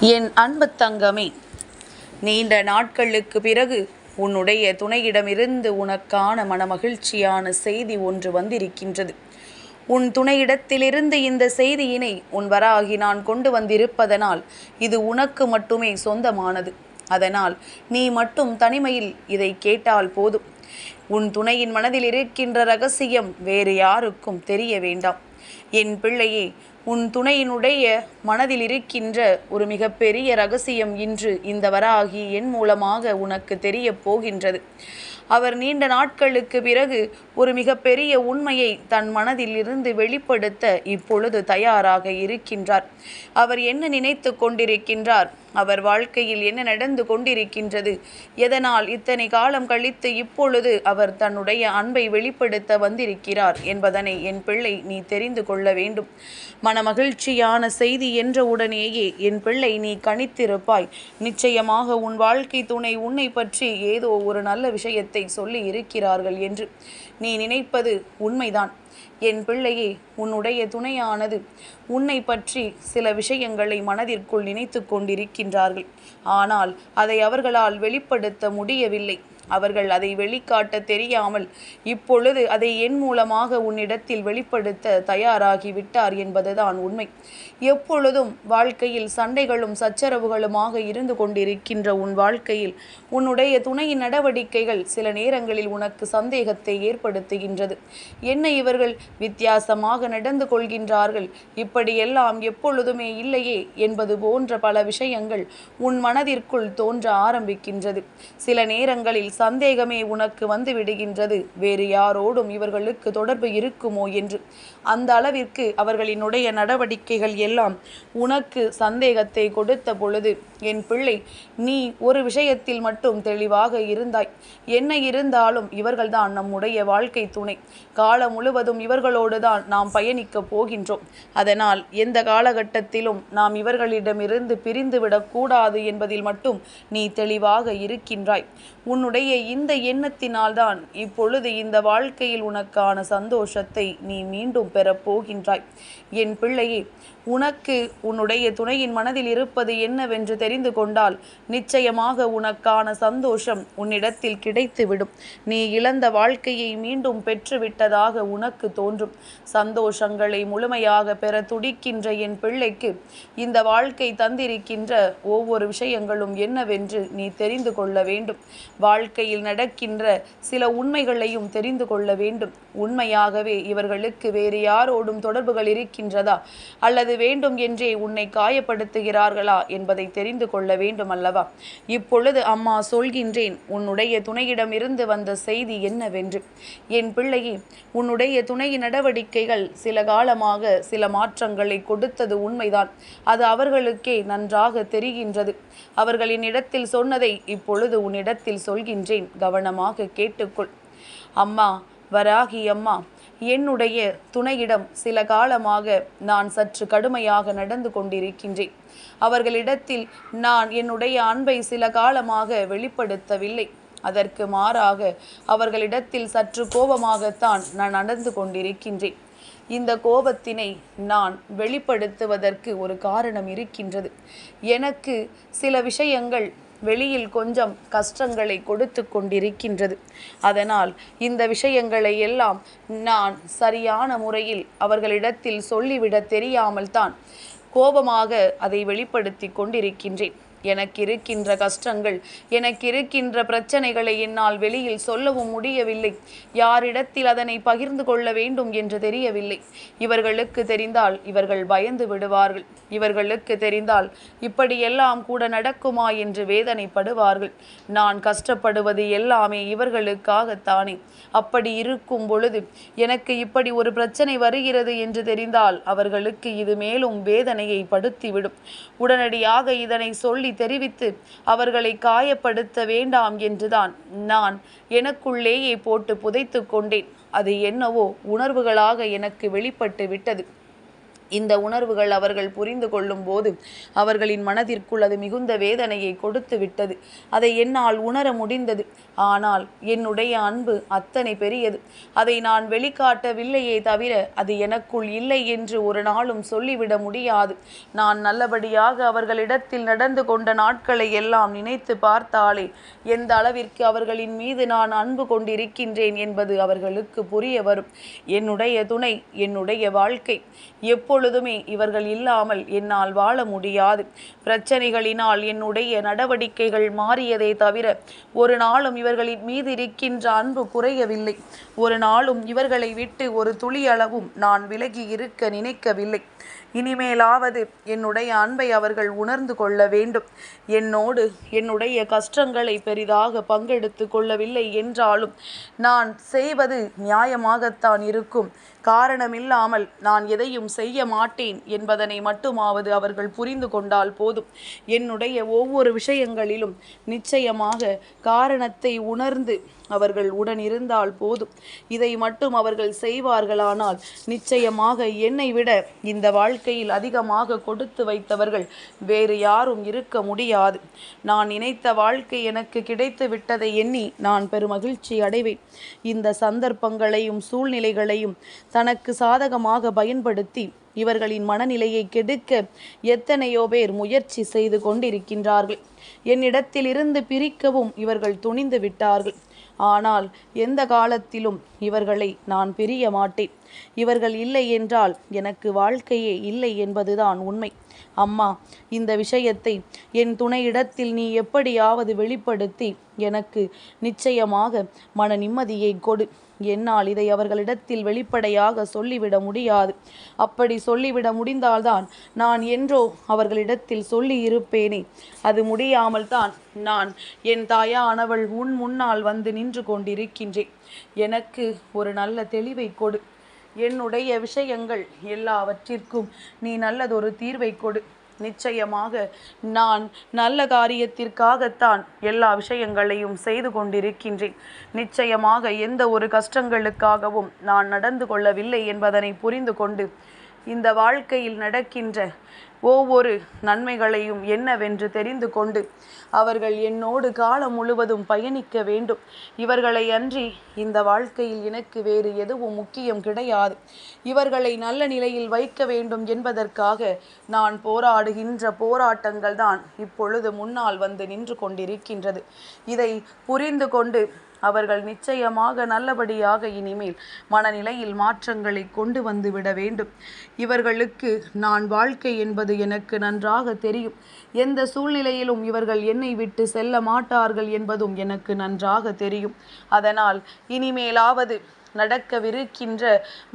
என் அன்பு தங்கமே நீண்ட நாட்களுக்கு பிறகு உன்னுடைய துணையிடமிருந்து உனக்கான மனமகிழ்ச்சியான செய்தி ஒன்று வந்திருக்கின்றது. உன் துணையிடத்திலிருந்து இந்த செய்தியினை உன் வராகி நான் கொண்டு வந்திருப்பதனால் இது உனக்கு மட்டுமே சொந்தமானது. அதனால் நீ மட்டும் தனிமையில் இதை கேட்டால் போதும். உன் துணையின் மனதில் இருக்கின்ற ரகசியம் வேறு யாருக்கும் தெரிய வேண்டாம். என் பிள்ளையே உன் துணையினுடைய மனதில் இருக்கின்ற ஒரு மிகப்பெரிய ரகசியம் இன்று இந்த வராகி என் மூலமாக உனக்கு தெரிய போகின்றது. அவர் நீண்ட நாட்களுக்கு பிறகு ஒரு மிகப்பெரிய உண்மையை தன் மனதில் இருந்து வெளிப்படுத்த இப்பொழுது தயாராக இருக்கின்றார். அவர் என்ன நினைத்து கொண்டிருக்கின்றார்? அவர் வாழ்க்கையில் என்ன நடந்து கொண்டிருக்கின்றது? எதனால் இத்தனை காலம் கழித்து இப்பொழுது அவர் தன்னுடைய அன்பை வெளிப்படுத்த வந்திருக்கிறார் என்பதனை என் பிள்ளை நீ தெரிந்து கொள்ள வேண்டும். மனமகிழ்ச்சியான செய்தி என்ற உடனேயே என் பிள்ளை நீ கணித்திருப்பாய். நிச்சயமாக உன் வாழ்க்கை துணை உன்னை பற்றி ஏதோ ஒரு நல்ல விஷயத்தை சொல்லி இருக்கிறார்கள் என்று. நீ நினைப்பது உண்மைதான். என் பிள்ளையே உன்னுடைய துணையானது உன்னை பற்றி சில விஷயங்களை மனதிற்குள் நினைத்து கொண்டிருக்கின்றார்கள். ஆனால் அதை அவர்களால் வெளிப்படுத்த முடியவில்லை. அவர்கள் அதை வெளிக்காட்ட தெரியாமல் இப்பொழுது அதை என் மூலமாக உன்னிடத்தில் வெளிப்படுத்த தயாராகிவிட்டார் என்பதுதான் உண்மை. எப்பொழுதும் வாழ்க்கையில் சண்டைகளும் சச்சரவுகளுமாக இருந்து கொண்டிருக்கின்ற உன் வாழ்க்கையில் உன்னுடைய துணையின் நடவடிக்கைகள் சில நேரங்களில் உனக்கு சந்தேகத்தை ஏற்படுத்துகின்றது. என்ன இவர்கள் வித்தியாசமாக நடந்து கொள்கின்றார்கள்? இப்படியெல்லாம் எப்பொழுதுமே இல்லையே என்பது போன்ற பல விஷயங்கள் உன் மனதிற்குள் தோன்ற ஆரம்பிக்கின்றது. சில நேரங்களில் சந்தேகமே உனக்கு வந்து விடுகின்றது. வேறு யாரோடும் இவர்களுக்கு தொடர்பு இருக்குமோ என்று. அந்த அளவிற்கு அவர்களினுடைய நடவடிக்கைகள் எல்லாம் உனக்கு சந்தேகத்தை கொடுத்த பொழுது என் பிள்ளை நீ ஒரு விஷயத்தில் மட்டும் தெளிவாக இருந்தாய். என்ன இருந்தாலும் இவர்கள்தான் நம்முடைய வாழ்க்கை துணை. காலம் முழுவதும் இவர்களோடு தான் நாம் பயணிக்கப் போகின்றோம். அதனால் எந்த காலகட்டத்திலும் நாம் இவர்களிடமிருந்து பிரிந்து விடக்கூடாது என்பதில் மட்டும் நீ தெளிவாக இருக்கின்றாய். உன்னுடைய இந்த எண்ணத்தினால்தான் இப்பொழுது இந்த வாழ்க்கையில் உனக்கான சந்தோஷத்தை நீ மீண்டும் பெறப்போகின்றாய் என் பிள்ளையே உனக்கு உன்னுடைய துணையின் மனதில் இருப்பது என்னவென்று தெரிந்து கொண்டால் நிச்சயமாக உனக்கான சந்தோஷம் உன்னிடத்தில் கிடைத்துவிடும். நீ இழந்த வாழ்க்கையை மீண்டும் பெற்றுவிட்டதாக உனக்கு தோன்றும். சந்தோஷங்களை முழுமையாக பெற துடிக்கின்ற என் பிள்ளைக்கு இந்த வாழ்க்கை தந்திருக்கின்ற ஒவ்வொரு விஷயங்களும் என்னவென்று நீ தெரிந்து கொள்ள வேண்டும். வாழ்க்கையில் நடக்கின்ற சில உண்மைகளையும் தெரிந்து கொள்ள வேண்டும். உண்மையாகவே இவர்களுக்கு வேறு யாரோடும் தொடர்புகள் இருக்கின்றதா? அல்லது வேண்டும் என்றே உன்னை காயப்படுத்துகிறார்களா என்பதை தெரிந்து கொள்ள வேண்டும் அல்லவா இப்பொழுது அம்மா சொல்கின்றேன் உன்னுடைய துணையிடம் இருந்து வந்த செய்தி என்னவென்று. என் பிள்ளையே உன்னுடைய துணை நடவடிக்கைகள் சில காலமாக சில மாற்றங்களை கொடுத்தது உண்மைதான். அது அவர்களுக்கே நன்றாக தெரிகின்றது. அவர்களின் இடத்தில் சொன்னதை இப்பொழுது உன்னிடத்தில் சொல்கின்றேன். கவனமாக கேட்டுக்கொள். அம்மா வராகி அம்மா என்னுடைய துணையிடம் சில காலமாக நான் சற்று கடுமையாக நடந்து கொண்டிருக்கின்றேன். அவர்களிடத்தில் நான் என்னுடைய அன்பை சில காலமாக வெளிப்படுத்தவில்லை. அதற்கு மாறாக அவர்களிடத்தில் சற்று கோபமாகத்தான் நான் நடந்து கொண்டிருக்கின்றேன். இந்த கோபத்தினை நான் வெளிப்படுத்துவதற்கு ஒரு காரணம் இருக்கின்றது. எனக்கு சில விஷயங்கள் வெளியில் கொஞ்சம் கஷ்டங்களை கொடுத்து கொண்டிருக்கின்றது. அதனால் இந்த விஷயங்களை எல்லாம் நான் சரியான முறையில் அவர்களிடத்தில் சொல்லிவிட தெரியாமல் தான் கோபமாக அதை வெளிப்படுத்தி கொண்டிருக்கின்றேன். எனக்கு இருக்கின்ற கஷ்டங்கள் எனக்கு இருக்கின்ற பிரச்சனைகளை என்னால் வெளியில் சொல்லவும் முடியவில்லை. யாரிடத்தில் அதனை பகிர்ந்து கொள்ள வேண்டும் என்று தெரியவில்லை. இவர்களுக்கு தெரிந்தால் இவர்கள் பயந்து விடுவார்கள். இவர்களுக்கு தெரிந்தால் இப்படியெல்லாம் கூட நடக்குமா என்று வேதனைப்படுவார்கள். நான் கஷ்டப்படுவது எல்லாமே இவர்களுக்காகத்தானே. அப்படி இருக்கும் பொழுது எனக்கு இப்படி ஒரு பிரச்சனை வருகிறது என்று தெரிந்தால் அவர்களுக்கு இது மேலும் வேதனையை படுத்திவிடும். உடனடியாக இதனை சொல்லி தெரிவித்து அவர்களை காயப்படுத்த வேண்டாம் என்றுதான் நான் எனக்குள்ளேயே போட்டு புதைத்து கொண்டேன். அது என்னவோ உணர்வுகளாக எனக்கு வெளிப்பட்டு விட்டது. இந்த உணர்வுகள் அவர்கள் புரிந்து கொள்ளும் போது அவர்களின் மனதிற்குள் அது மிகுந்த வேதனையை கொடுத்து விட்டது. அதை என்னால் உணர முடிந்தது. ஆனால் என்னுடைய அன்பு அத்தனை பெரியது. அதை நான் வெளிக்காட்டவில்லையே தவிர அது எனக்குள் இல்லை என்று ஒரு நாளும் சொல்லிவிட முடியாது. நான் நல்லபடியாக அவர்களிடத்தில் நடந்து கொண்ட நாட்களை எல்லாம் நினைத்து பார்த்தாலே எந்த அளவிற்கு அவர்களின் மீது நான் அன்பு கொண்டிருக்கின்றேன் என்பது அவர்களுக்கு புரிய வரும். என்னுடைய துணை என்னுடைய வாழ்க்கை. எப்பொழுதுமே இவர்கள் இல்லாமல் என்னால் வாழ முடியாது. பிரச்சனைகளினால் என்னுடைய நடவடிக்கைகள் மாறியதே தவிர ஒரு நாளும் இவர்களின் மீது இருக்கின்ற அன்பு குறையவில்லை. ஒரு நாளும் இவர்களை விட்டு ஒரு துளி அளவும் நான் விலகி இருக்க நினைக்கவில்லை. இனிமேலாவது என்னுடைய அன்பை அவர்கள் உணர்ந்து கொள்ள வேண்டும். என்னோடு என்னுடைய கஷ்டங்களை பெரிதாக பங்கெடுத்து கொள்ளவில்லை என்றாலும் நான் செய்வது நியாயமாகத்தான் இருக்கும். காரணமில்லாமல் நான் எதையும் செய்ய மாட்டேன் என்பதனை மட்டுமாவது அவர்கள் புரிந்து கொண்டால் போதும். என்னுடைய ஒவ்வொரு விஷயங்களிலும் நிச்சயமாக காரணத்தை உணர்ந்து அவர்கள் உடன் இருந்தால் போதும். இதை மட்டும் அவர்கள் செய்வார்களானால் நிச்சயமாக என்னை விட இந்த வாழ்க்கை வாழ்க்கையில் அதிகமாக கொடுத்து வைத்தவர்கள் வேறு யாரும் இருக்க முடியாது. நான் நினைத்த வாழ்க்கை எனக்கு கிடைத்து விட்டதை எண்ணி நான் பெருமகிழ்ச்சி அடைவேன். இந்த சந்தர்ப்பங்களையும் சூழ்நிலைகளையும் தனக்கு சாதகமாக பயன்படுத்தி இவர்களின் மனநிலையை கெடுக்க எத்தனையோ பேர் முயற்சி செய்து கொண்டிருக்கின்றார்கள். என்னிடத்திலிருந்து பிரிக்கவும் இவர்கள் துணிந்து விட்டார்கள். ஆனால் எந்த காலத்திலும் இவர்களை நான் பிரிய மாட்டேன். இவர்கள் இல்லை என்றால் எனக்கு வாழ்க்கையே இல்லை என்பதுதான் உண்மை. அம்மா இந்த விஷயத்தை என் துணையிடத்தில் நீ எப்படியாவது வெளிப்படுத்தி எனக்கு நிச்சயமாக மன நிம்மதியை கொடு. என்னால் இதை அவர்களிடத்தில் வெளிப்படையாக சொல்லிவிட முடியாது. அப்படி சொல்லிவிட முடிந்தால்தான் நான் என்றோ அவர்களிடத்தில் சொல்லி இருப்பேனே அது முடியாமல் தான் நான் என் தாயானவள் உன் முன்னால் வந்து நின்று கொண்டிருக்கின்றேன். எனக்கு ஒரு நல்ல தெளிவை கொடு. என்னுடைய விஷயங்கள் எல்லாவற்றிற்கும் நீ நல்லதொரு தீர்வை கொடு. நிச்சயமாக நான் நல்ல காரியத்திற்காகத்தான் எல்லா விஷயங்களையும் செய்து கொண்டிருக்கின்றேன். நிச்சயமாக எந்த ஒரு கஷ்டங்களுக்காகவும் நான் நடந்து கொள்ளவில்லை என்பதனை புரிந்து கொண்டு இந்த வாழ்க்கையில் நடக்கின்ற ஒவ்வொரு நன்மைகளையும் என்னவென்று தெரிந்து கொண்டு அவர்கள் என்னோடு காலம் முழுவதும் பயணிக்க வேண்டும். இவர்களை அன்றி இந்த வாழ்க்கையில் எனக்கு வேறு எதுவும் முக்கியம் கிடையாது. இவர்களை நல்ல நிலையில் வைக்க வேண்டும் என்பதற்காக நான் போராடுகின்ற போராட்டங்கள் தான் இப்பொழுது முன்னால் வந்து நின்று கொண்டிருக்கின்றது. இதை புரிந்து கொண்டு அவர்கள் நிச்சயமாக நல்லபடியாக இனிமேல் மனநிலையில் மாற்றங்களை கொண்டு வந்து விட வேண்டும். இவர்களுக்கு நான் வாழ்க்கை என்பது எனக்கு நன்றாக தெரியும். எந்த சூழ்நிலையிலும் இவர்கள் என்னை விட்டு செல்ல மாட்டார்கள் என்பதும் எனக்கு நன்றாக தெரியும். அதனால் இனிமேலாவது நடக்கவிருக்கின்ற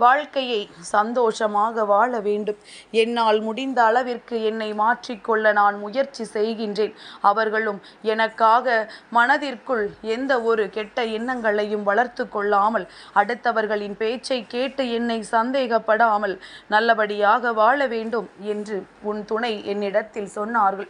வாழ்க்கையை சந்தோஷமாக வாழ வேண்டும். என்னால் முடிந்த அளவிற்கு என்னை மாற்றிக்கொள்ள நான் முயற்சி செய்கின்றேன். அவர்களும் எனக்காக மனதிற்குள் எந்த ஒரு கெட்ட எண்ணங்களையும் வளர்த்து கொள்ளாமல் அடுத்தவர்களின் பேச்சை கேட்டு என்னை சந்தேகப்படாமல் நல்லபடியாக வாழ வேண்டும் என்று உன் துணை என்னிடத்தில் சொன்னார்கள்.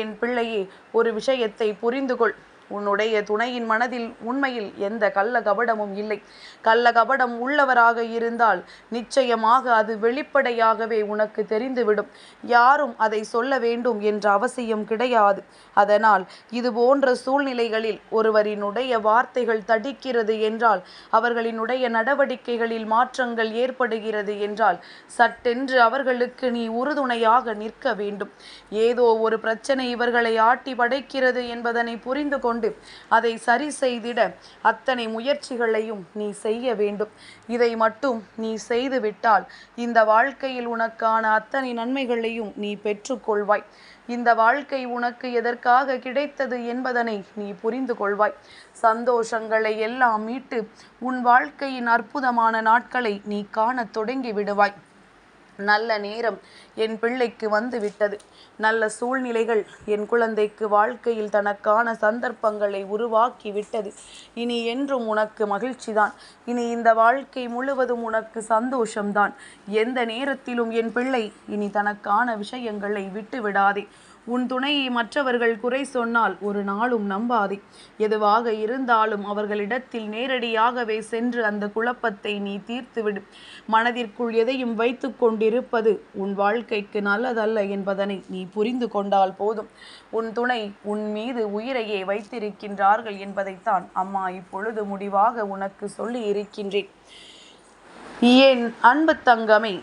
என் பிள்ளையே ஒரு விஷயத்தை புரிந்துகொள். உன்னுடைய துணையின் மனதில் உண்மையில் எந்த கள்ள கபடமும் இல்லை. கள்ள கபடம் உள்ளவராக இருந்தால் நிச்சயமாக அது வெளிப்படையாகவே உனக்கு தெரிந்துவிடும். யாரும் அதை சொல்ல வேண்டும் என்ற அவசியம் கிடையாது. அதனால் இது போன்ற சூழ்நிலைகளில் ஒருவரினுடைய வார்த்தைகள் தடிக்கிறது என்றால் அவர்களினுடைய நடவடிக்கைகளில் மாற்றங்கள் ஏற்படுகிறது என்றால் சட்டென்று அவர்களுக்கு நீ உறுதுணையாக நிற்க வேண்டும். ஏதோ ஒரு பிரச்சனை இவர்களை ஆட்டி படைக்கிறது என்பதனை புரிந்து கொண்டு கொண்டு அதை சரி செய்திட அத்தனை முயற்சிகளையும் நீ செய்ய வேண்டும். இதை மட்டும் நீ செய்துவிட்டால் இந்த வாழ்க்கையில் உனக்கான அத்தனை நன்மைகளையும் நீ பெற்றுக்கொள்வாய். இந்த வாழ்க்கை உனக்கு எதற்காக கிடைத்தது என்பதனை நீ புரிந்து கொள்வாய். சந்தோஷங்களை எல்லாம் மீட்டு உன் வாழ்க்கையின் அற்புதமான நாட்களை நீ காணத் தொடங்கி விடுவாய். நல்ல நேரம் என் பிள்ளைக்கு வந்து விட்டது நல்ல சூழ்நிலைகள் என் குழந்தைக்கு வாழ்க்கையில் தனக்கான சந்தர்ப்பங்களை உருவாக்கி விட்டது இனி என்றும் உனக்கு மகிழ்ச்சிதான். இனி இந்த வாழ்க்கை முழுவதும் உனக்கு சந்தோஷம்தான். எந்த நேரத்திலும் என் பிள்ளை இனி தனக்கான விஷயங்களை விட்டு விடாதே உன் துணையை மற்றவர்கள் குறை சொன்னால் ஒரு நாளும் நம்பாதே. எதுவாக இருந்தாலும் அவர்களிடத்தில் நேரடியாகவே சென்று அந்த குழப்பத்தை நீ தீர்த்துவிடு. மனதிற்குள் எதையும் வைத்து கொண்டிருப்பது உன் வாழ்க்கைக்கு நல்லதல்ல என்பதனை நீ புரிந்து கொண்டால் போதும். உன் துணை உன் மீது உயிரையே வைத்திருக்கின்றார்கள் என்பதைத்தான் அம்மா இப்பொழுது முடிவாக உனக்கு சொல்லி இருக்கின்றேன் என் அன்பு தங்கமே